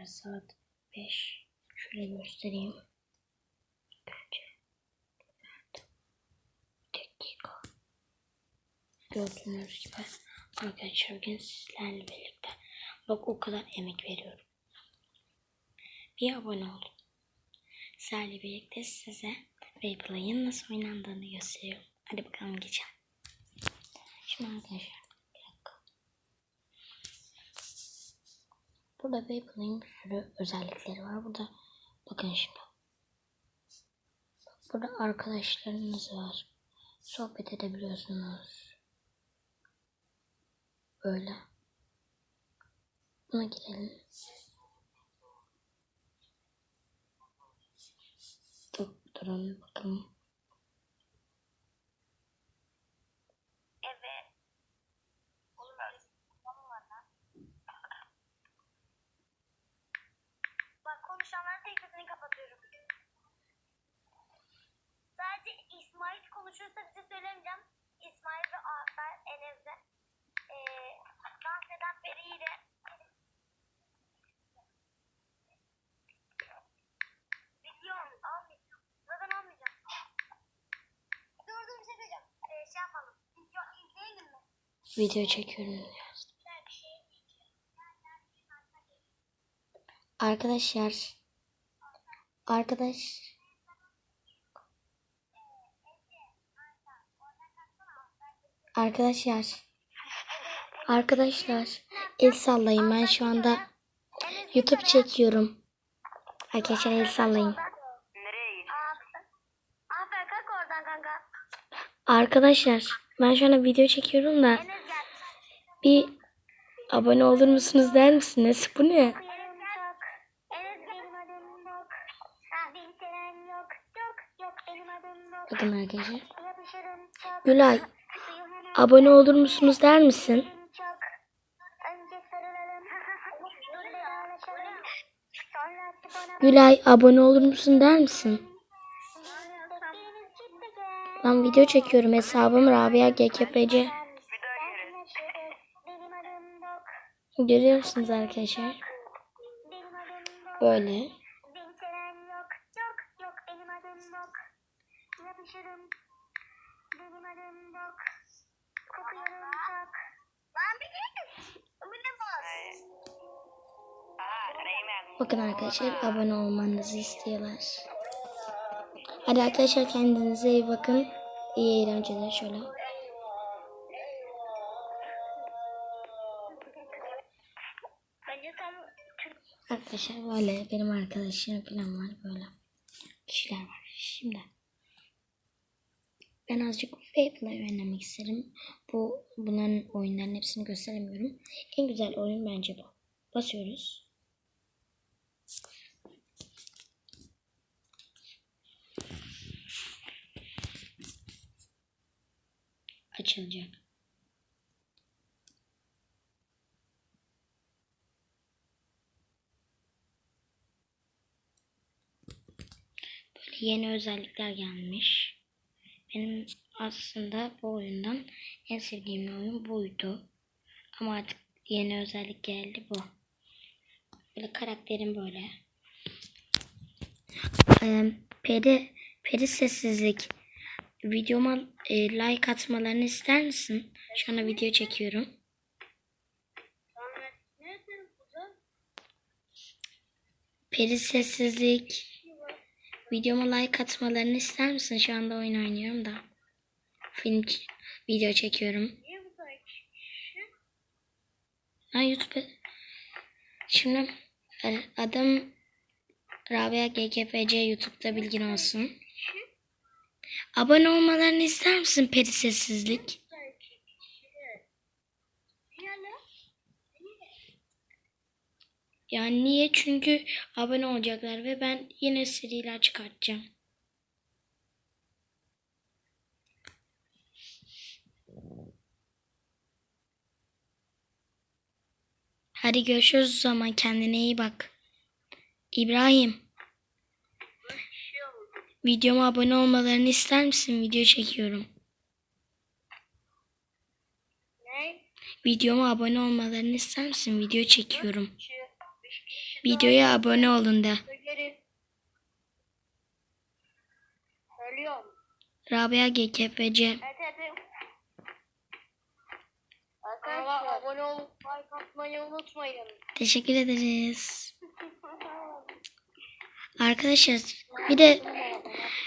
arkadaşlar saat 5. Şöyle göstereyim. Önce saat dakika. Gördüğünüz gibi arkadaşlar bugün sizlerle birlikte bak o kadar emek veriyorum. Bir abone olun. Sizlerle birlikte size Beyplay'ın nasıl oynandığını gösteriyorum. Hadi bakalım geçelim. Şimdi arkadaşlar bir dakika. Burada Beyplay'ın bir sürü özellikleri var. Burada bakın şimdi. Burada arkadaşlarınız var. Sohbet edebiliyorsunuz. Böyle. Buna girelim. Dur, durun bakalım. Evet. Oğlum öyle tamam var lan. Bak konuşanların tek sesini kapatıyorum. Sadece İsmail konuşursa bize söylemeyeceğim. İsmail ve Afer Enez'de. Ee, dans eden Peri ile Biliyorum almayacağım. Zaten almayacağım. Dur dur bir şey diyeceğim. Ee, şey yapalım. Video izleyelim mi? Video çekiyorum. şey. Arkadaşlar. Arkadaş. Arkadaşlar. Arkadaşlar. El sallayın. Ben şu anda YouTube çekiyorum. Arkadaşlar el sallayın. Arkadaşlar. Ben şu anda video çekiyorum da. Bir abone olur musunuz der misiniz? Bu ne? Bakın arkadaşlar. Gülay. Abone olur musunuz der misin? Gülay abone olur musun der misin? Ben video çekiyorum. Hesabım Rabia GKPC. Benim adım yok. Görüyor musunuz arkadaşlar? Böyle. Beni seven yok. Yok yok benim adım yok. Yapışırım. Benim adım yok. Kokuyorum çok. Lan bir git. Bu ne bu? Bakın arkadaşlar abone olmanızı istiyorlar. Hadi arkadaşlar kendinize iyi bakın. İyi eğlenceler şöyle. Arkadaşlar böyle benim arkadaşlarım falan var böyle. Kişiler var. Şimdi ben azıcık Fable oynamak isterim. Bu bunların oyunların hepsini gösteremiyorum. En güzel oyun bence bu. Basıyoruz. Açılacak. Böyle yeni özellikler gelmiş. Benim aslında bu oyundan en sevdiğim oyun buydu. Ama artık yeni özellik geldi bu. Böyle karakterim böyle. Ee, peri, peri sessizlik. Videoma e, like atmalarını ister misin? Şu anda video çekiyorum. Peri sessizlik. Videoma like atmalarını ister misin? Şu anda oyun oynuyorum da. Film video çekiyorum. Ha YouTube. Şimdi e, adım Rabia GKFC YouTube'da bilgin olsun. Abone olmalarını ister misin peri sessizlik? Yani niye? Çünkü abone olacaklar ve ben yine seriler çıkartacağım. Hadi görüşürüz o zaman. Kendine iyi bak. İbrahim. Videoma abone olmalarını ister misin? Video çekiyorum. Ne? Videoma abone olmalarını ister misin? Video çekiyorum. Videoya abone olun. Söylüyorum. Rabia. Evet evet. evet. Arkadaşlar abone olup like atmayı unutmayın. Teşekkür ederiz. Arkadaşlar bir de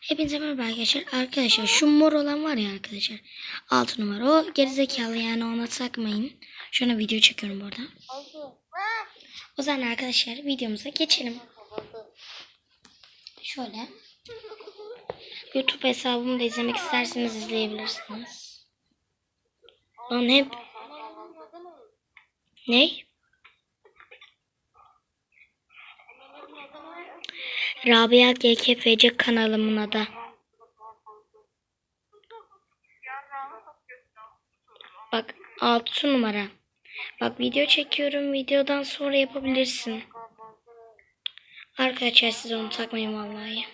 hepinize merhaba arkadaşlar. Arkadaşlar şu mor olan var ya arkadaşlar. 6 numara. O gerizekalı yani ona takmayın. Şu an video çekiyorum bu arada. Aldı. O zaman arkadaşlar videomuza geçelim. Şöyle. YouTube hesabımı da izlemek isterseniz izleyebilirsiniz. Lan hep ne? Rabia GKFC kanalımın adı. Bak 6 numara. Bak video çekiyorum. Videodan sonra yapabilirsin. Arkadaşlar siz onu takmayın vallahi.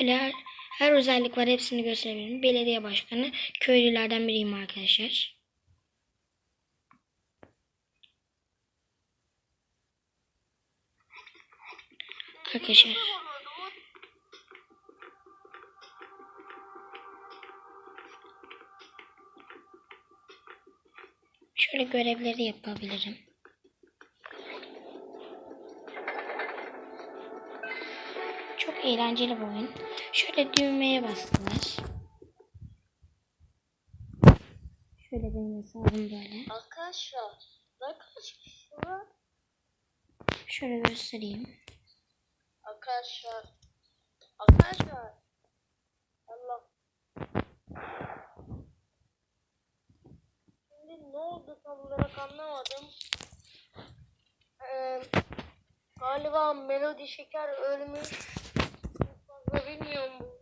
Öyle her, her özellik var. Hepsini gösterebilirim. Belediye başkanı. Köylülerden biriyim arkadaşlar. Arkadaşlar. Şöyle görevleri yapabilirim. Çok eğlenceli bir oyun. Şöyle düğmeye bastılar. Şöyle benim hesabım böyle. Arkadaşlar. Arkadaşlar. Şöyle göstereyim. Arkadaşlar. Arkadaşlar. Allah. Şimdi ne oldu tam olarak anlamadım. Ee, galiba Melodi Şeker ölmüş. Çok fazla bilmiyorum bu.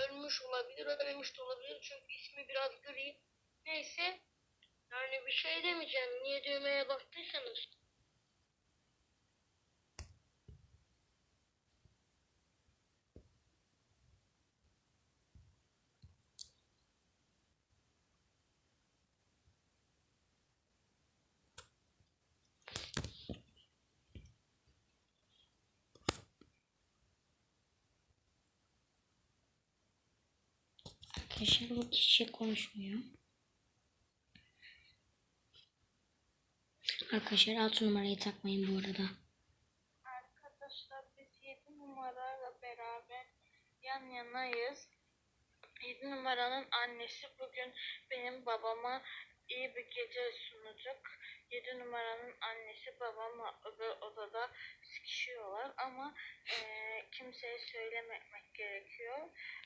Ölmüş olabilir, ölmemiş de olabilir. Çünkü ismi biraz gri. Neyse. Yani bir şey demeyeceğim. Niye düğmeye bastıysanız. Arkadaşlar bu kişi konuşmuyor. Arkadaşlar 6 numarayı takmayın bu arada. Arkadaşlar biz 7 numarayla beraber yan yanayız. 7 numaranın annesi bugün benim babama iyi bir gece sunacak. 7 numaranın annesi babamla öbür odada sıkışıyorlar ama eee, kimseye söylememek gerekiyor.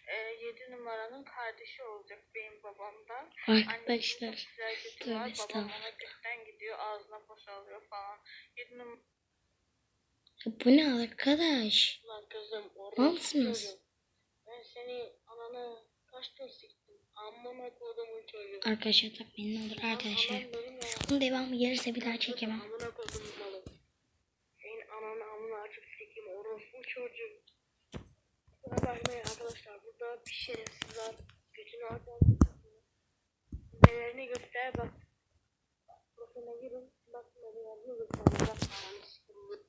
Eee 7 numaranın kardeşi olacak benim babamdan. Arkadaşlar tövbe. Babam ona götten gidiyor ağzına boşalıyor falan. 7 numara bu ne arkadaş? Lan kızım orada. Ben seni ananı kaç gün siktim. Arkadaşlar takmayın ne olur arkadaşlar. Bunun devamı gelirse bir daha çekemem. Amına kodum malı. Senin ananı amına açıp sikeyim orospu çocuğu. Buna bakmayın arkadaşlar. Burada bir şerefsiz var. Götünü açan. Nelerini göster bak. Bakına girin. Bak nelerini göster. Bak ananı sikeyim.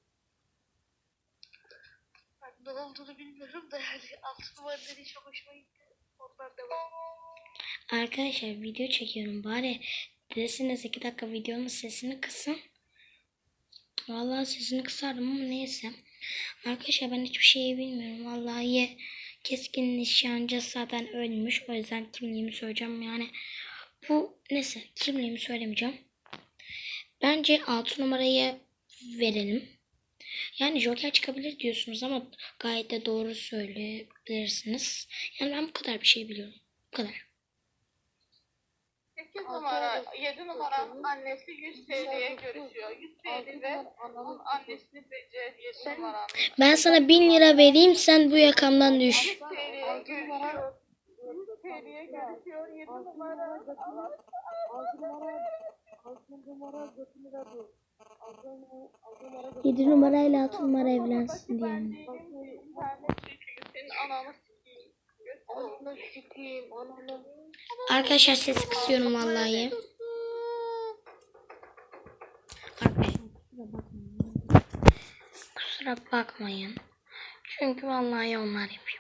Bak ne olduğunu bilmiyorum da yani altı numara dediği çok hoşuma gitti. Onlar da var. Arkadaşlar video çekiyorum bari deseniz 2 dakika videonun sesini kısın. Vallahi sesini kısardım ama neyse. Arkadaşlar ben hiçbir şey bilmiyorum. Vallahi keskin nişancı zaten ölmüş. O yüzden kimliğimi söyleyeceğim. Yani bu neyse kimliğimi söylemeyeceğim. Bence 6 numarayı verelim. Yani Joker çıkabilir diyorsunuz ama gayet de doğru söyleyebilirsiniz. Yani ben bu kadar bir şey biliyorum. Bu kadar. 8 numara, 7 numaranın annesi 100 TL'ye görüşüyor. 100 TL ve onun annesini beceri 7 numaranın. Ben sana 1000 lira vereyim sen bu yakamdan düş. 100 TL'ye görüşüyor. 100 TL'ye görüşüyor 7 numara. 7 numarayla 6 numara evlensin diye. Çünkü senin ananı Arkadaşlar ses kısıyorum vallahi. Kusura bakmayın. Çünkü vallahi onlar yapıyor.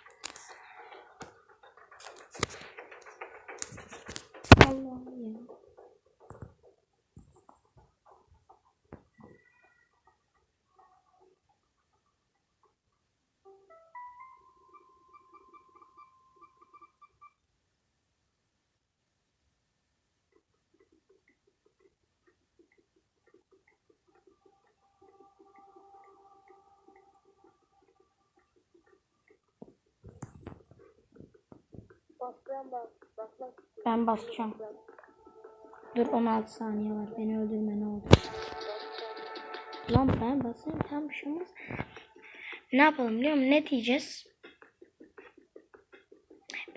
Basmak Ben basacağım. Dur 16 saniye var. Beni öldürme ne olur. Lan ben basayım tam bir şey. Ne yapalım biliyor musun? Ne diyeceğiz?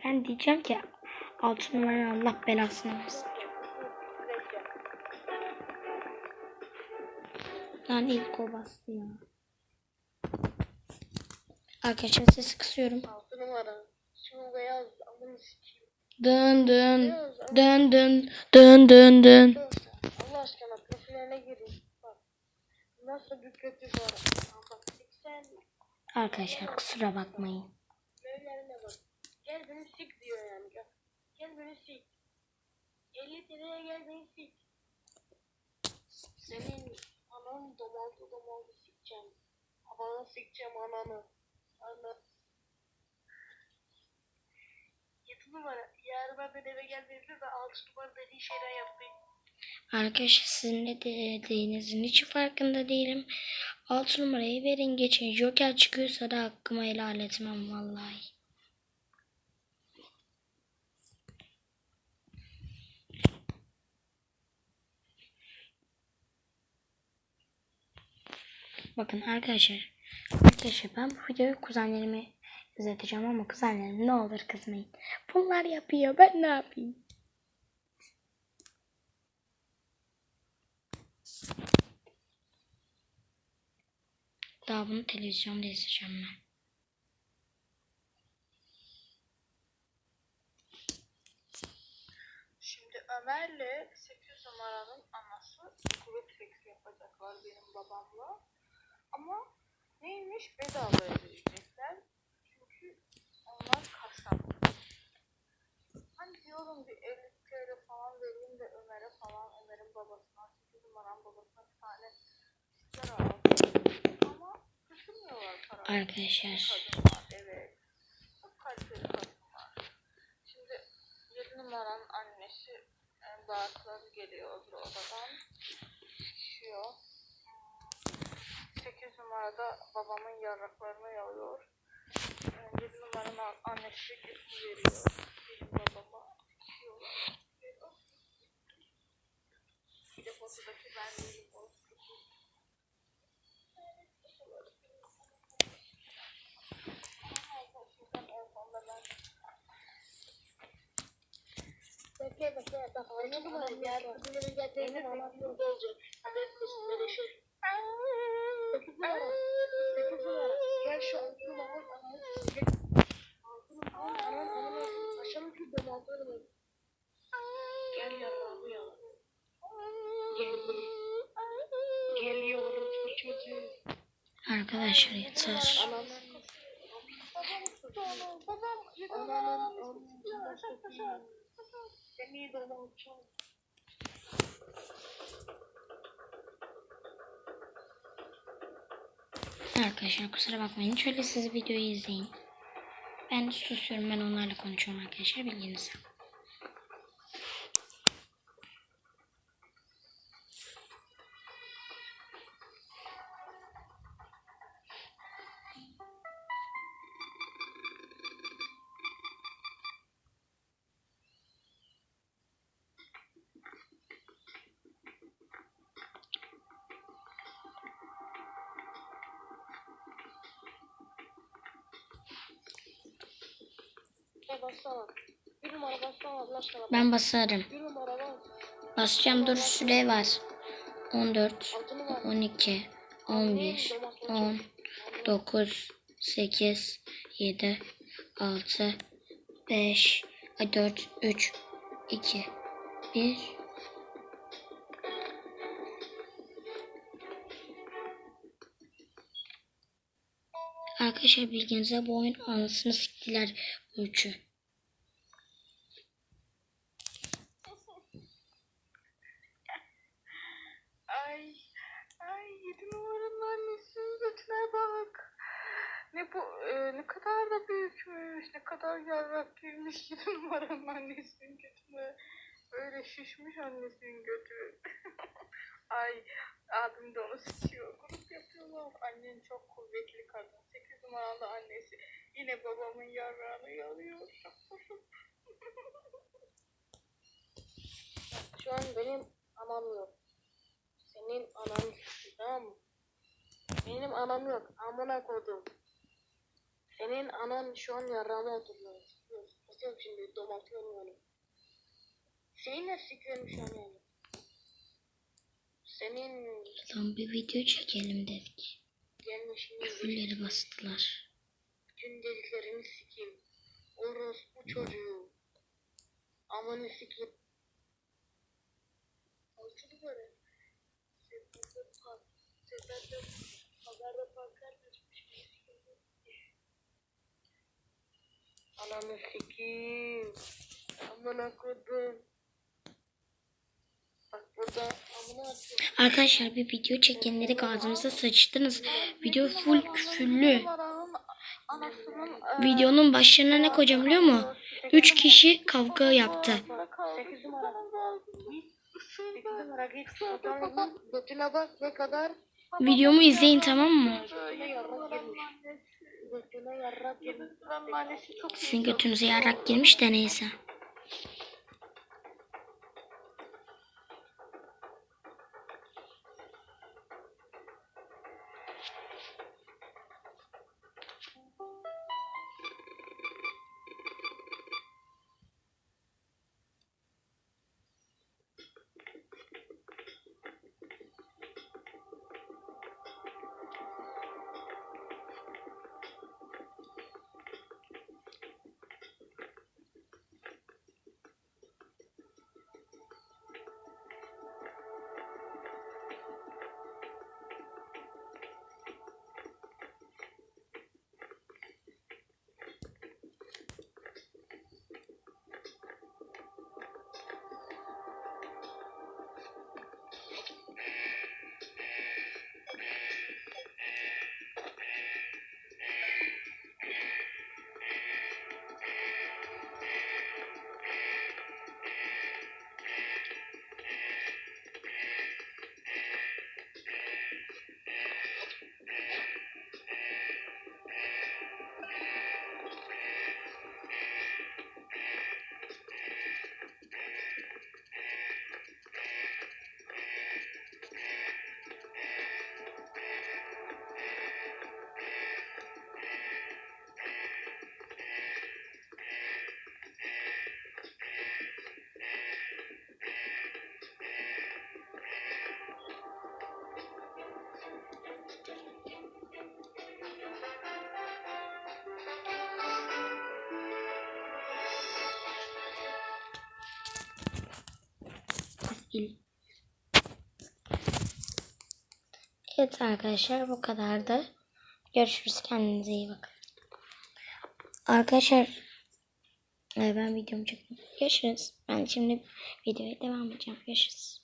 Ben diyeceğim ki 6 numara Allah belasını versin. Lan ilk o bastı ya. Arkadaşlar sesi kısıyorum. Altı numara. Şunu da yaz. Dın dın dın dın dın dın dın. Allah aşkına profiline girin. Bak. Nasıl bir kötü Bak 80 Arkadaşlar kusura bakmayın. Böylelerine bak. Gel beni sik diyor yani. Gel, gel beni sik. 50 TL'ye gel beni sik. Senin ananı domaltı domaltı sikeceğim. Havana sikeceğim ananı. Ananı. Yedi numara. Yarın ben eve geldiğimde de altı numara dediği şeyler yapmayın. Arkadaşlar sizin ne dediğinizin hiç farkında değilim. 6 numarayı verin geçin. Joker çıkıyorsa da hakkımı helal etmem vallahi. Bakın arkadaşlar. Arkadaşlar ben bu videoyu kuzenlerime izleteceğim ama kuzenlerim ne olur kızmayın. Bunlar yapıyor ben ne yapayım? Daha bunu televizyonda izleyeceğim ben. Şimdi Ömer'le 8 numaranın anası grup seks yapacaklar benim babamla. Ama neymiş bedava ödeyecekler. Hani diyorum bir 50 TL falan vereyim de Ömer'e falan Ömer'in babasına 8 numaranın babasına bir tane sigara al. Ama düşünmüyorlar para. Arkadaşlar Kadınlar evet. Çok kaliteli kadınlar. Şimdi 7 numaranın annesi en bağırtıları geliyor öbür odadan. Şişiyor. 8 numarada babamın yarraklarını yalıyor. 7 numaranın an- annesi gülü veriyor. Benim babama. Bir de fotodaki ben değilim. Bekle bekle. Bak anladın mı? Diğer kızların geldiğinde burada olacak. Şey. Sekiz numara. Sekiz numara. Gel şu altı numara. Gel. Altı numara. Anan anan. Aşağıda bir domaltı var. Gel yavrum ya. Gel. Geliyorum bu çocuğu. arkadaşlar yeter. Anam. Seni domaltacağım. Arkadaşlar kusura bakmayın. Şöyle siz videoyu izleyin. Ben susuyorum. Ben onlarla konuşuyorum arkadaşlar. Bilginize. Bassana. Bir numara bassana Allah aşkına. Ben basarım. Bir numara bas. Basacağım dur süre var. 14, Altı numara. 12, 11, 10, 9, 8, 7, 6, 5, 4, 3, 2, 1. Arkadaşlar bilginize bu oyun anasını siktiler bu üçü. Ay, ay yedi numaranın annesinin götüne bak. Ne bu, e, ne kadar da büyükmüş, ne kadar yarrak girmiş yedi numaranın annesinin götüne. Böyle şişmiş annesinin götü. ay, abim de onu sıçıyor, grup yapıyorlar. Annen çok kuvvetli kadın. Sekiz numaralı annesi yine babamın yarrağını yalıyor. Şu an benim anam yok. Senin anan tamam mı? Benim anam yok. Amına koydum. Senin anan şu an yarrağıma oturuyor. Tutuyorum şimdi domaltıyorum onu. Seninle sikiyorum şu an yani. Senin Lan bir video çekelim dedik. gelmişini Küfürleri bastılar. bütün dediklerini sikeyim. Orospu çocuğu. Amanı sikeyim. Altılı böyle. Seferde park. Seferde pazarda parklar açmış. Ananı sikeyim. Amına kodum. Bak burada amına atıyorum. Arkadaşlar bir video çekelim dedik ağzımıza sıçtınız. Video full küfürlü. Videonun başlarına ne koyacağım biliyor musun? 3 kişi kavga yaptı. 8 numara. 8 numara git. Fotoğrafın götüne bak ne kadar. Videomu izleyin tamam mı? Yarrak yarrak Sizin götünüze yarak girmiş de neyse. İl. Evet arkadaşlar bu kadardı. Görüşürüz. Kendinize iyi bakın. Arkadaşlar ben videomu çektim. Görüşürüz. Ben şimdi videoya devam edeceğim. Görüşürüz.